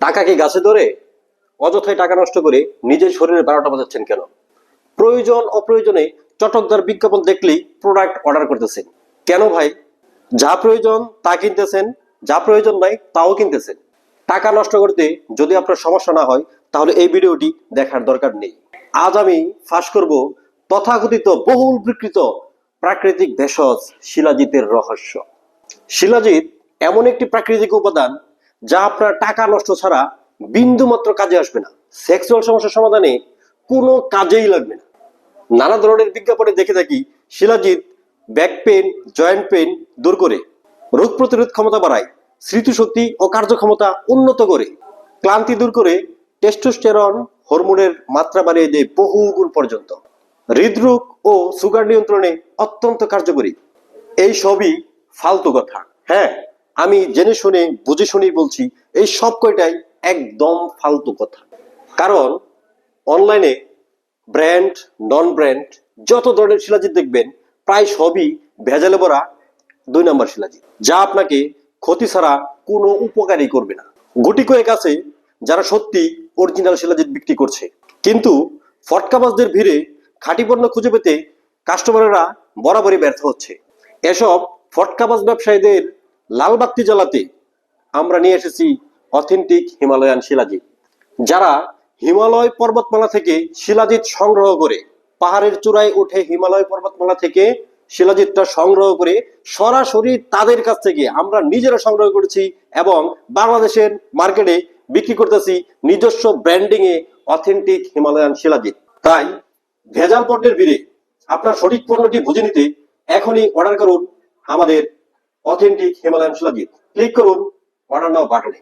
টাকা কি গাছে ধরে অযথায় টাকা নষ্ট করে নিজের শরীরে বারোটা বাজাচ্ছেন কেন? প্রয়োজন, অপ্রয়োজনে চটকদার বিজ্ঞাপন দেখলেই প্রোডাক্ট অর্ডার করতেছেন। কেন ভাই? যা প্রয়োজন তা কিনতেছেন, যা প্রয়োজন নাই তাও কিনতেছেন। টাকা নষ্ট করতে যদি আপনার সমস্যা না হয়, তাহলে এই ভিডিওটি দেখার দরকার নেই। আজ আমি ফাঁস করব তথাকথিত বহুল বিকৃত প্রাকৃতিক ভেষজ শিলাজিতের রহস্য। শিলাজিৎ এমন একটি প্রাকৃতিক উপাদান যা আপনার টাকা নষ্ট ছাড়া বিন্দু মাত্র কাজে আসবে না। সেক্সুয়াল সমস্যার সমাধানে কোনো কাজেই লাগবে না। নানা ধরনের বিজ্ঞাপনে দেখে থাকি shilajit back pain, joint pain দূর করে, রোগ প্রতিরোধ ক্ষমতা বাড়ায়, স্মৃতিশক্তি ও কার্যক্ষমতা উন্নত করে, ক্লান্তি দূর করে টেস্টোস্টেরন হরমোনের মাত্রা বাড়িয়ে দেয় বহুগুণ পর্যন্ত। হৃদরোগ ও সুগার নিয়ন্ত্রণে অত্যন্ত কার্যকরী। এই সবই ফালতু কথা। হ্যাঁ আমি জেনে শুনে, বুঝে শুনেই বলছি, এই সব কয়টাই একদম ফালতু কথা। কারণ অনলাইনে ব্র্যান্ড নন ব্র্যান্ড যত ধরনের শিলাজিৎ দেখবেন, প্রায় সবই ভেজালে ভরা দুই নম্বর শিলাজিৎ। যা আপনাকে ক্ষতি ছাড়া কোনো উপকারই করবে না। গুটি কয়েক আছে যারা সত্যি অরিজিনাল শিলাজিৎ বিক্রি করছে। কিন্তু ফটকাবাজদের ভিড়ে খাঁটি পণ্য খুঁজে পেতে কাস্টমাররা বরাবরই ব্যর্থ হচ্ছে। এসব ফটকাবাজ ব্যবসায়ীদের লাল বাতি জ্বালাতে আমরা নিয়ে এসেছি অথেন্টিক হিমালয়ান শিলাজিৎ, যারা হিমালয় পর্বতমালা থেকে শিলাজিৎ সংগ্রহ করে পাহাড়ের চূড়ায় উঠে হিমালয় পর্বতমালা থেকে শিলাজিৎটা সংগ্রহ করে সরাসরি তাদের কাছ থেকে আমরা নিজেরা সংগ্রহ করেছি এবং বাংলাদেশের মার্কেটে বিক্রি করতেছি নিজস্ব ব্র্যান্ডিং এ অথেন্টিক হিমালয়ান শিলাজিৎ। তাই ভেজাল পণ্যের ভিড়ে আপনার সঠিক পণ্যটি বুঝে নিতে এখনই অর্ডার করুন আমাদের অথেন্টিক হিমালয়ান শিলাজিৎ ক্লিক করুন অর্ডার নাও বাটনে